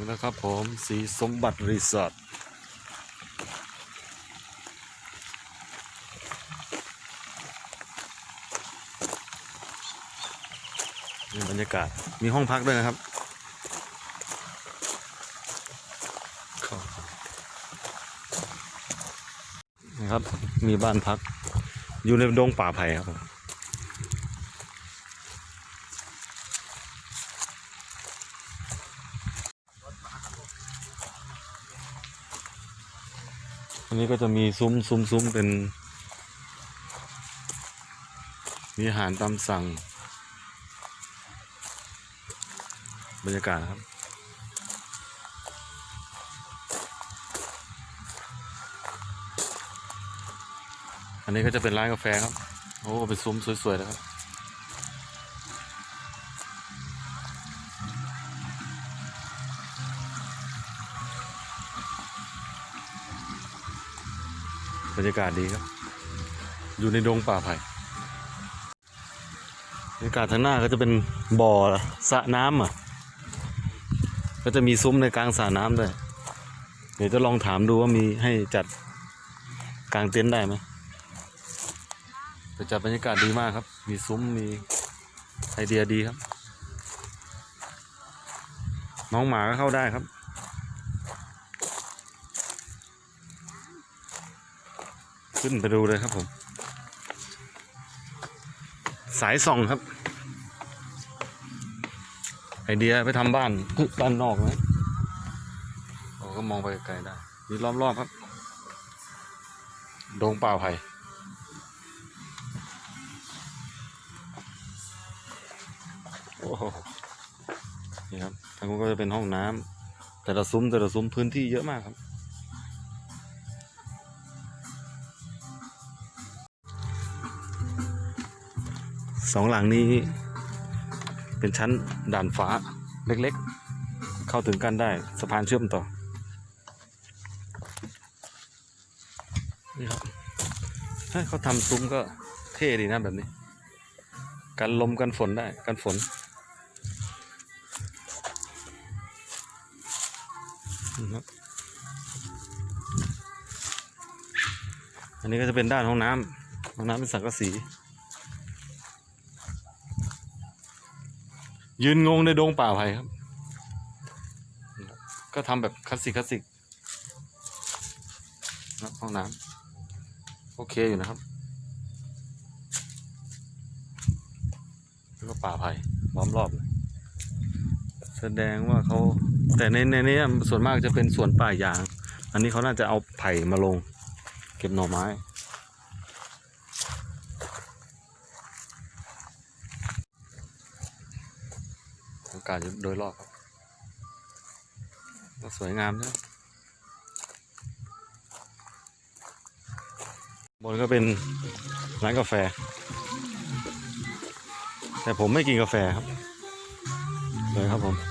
ถึงแล้วครับผมสีสมบัติรีสอร์ทนี่บรรยากาศมีห้องพักด้วยนะครับนะครับ มีบ้านพัก อยู่ในดงป่าไผ่ครับผม อันนี้ก็จะมีซุ้มซุ้มซุ้มเป็น มีอาหารตามสั่ง บรรยากาศครับอันนี้ก็จะเป็นร้านกาแฟครับ โอ้ เป็นซุ้มสวยๆแล้วครับ บรรยากาศดีครับ อยู่ในดงป่าไผ่บรรยากาศทางหน้าก็จะเป็นบ่อสระน้ำอะ ก็จะมีซุ้มในกลางสระน้ำด้วยเดี๋ยวจะลองถามดูว่ามีให้จัดกลางเต็นท์ได้ไหมแต่จัดบรรยากาศดีมากครับ มีซุ้มมีไอเดียดีครับ น้องหมาก็เข้าได้ครับ ขึ้นไปดูเลยครับผม สายส่องครับ ไอเดียไปทำบ้านด้านนอกนะเราก็มองไปไกลได้มีล้อมรอบครับดงเปล่าไผ่โอ้โหนี่ครับทางนู้นก็จะเป็นห้องน้ำแต่ละซุ้มแต่ละซุ้มพื้นที่เยอะมากครับ สองหลังนี้ เป็นชั้นด่านฟ้าเล็กๆ เข้าถึงกันได้สะพานเชื่อมต่อ นี่ครับเฮ้ยเขาทำซุ้มก็เท่ดีนะแบบนี้ กันลมกันฝนได้ กันฝน อันนี้ก็จะเป็นด้านห้องน้ำห้องน้ำเป็นสังกะสี ยืนงงในดงป่าไผ่ครับ ก็ทำแบบคลาสสิกคลาสสิกนะห้องน้ำโอเคอยู่นะครับแล้วก็ป่าไผ่ล้อมรอบเลยแสดงว่าเขาแต่ในในนี้ส่วนมากจะเป็นสวนป่ายาง อันนี้เขาน่าจะเอาไผ่มาลง เก็บหน่อไม้ อากาศโดยรอบครับก็สวยงามนะบนก็เป็นร้านกาแฟ แต่ผมไม่กินกาแฟครับเลยครับผม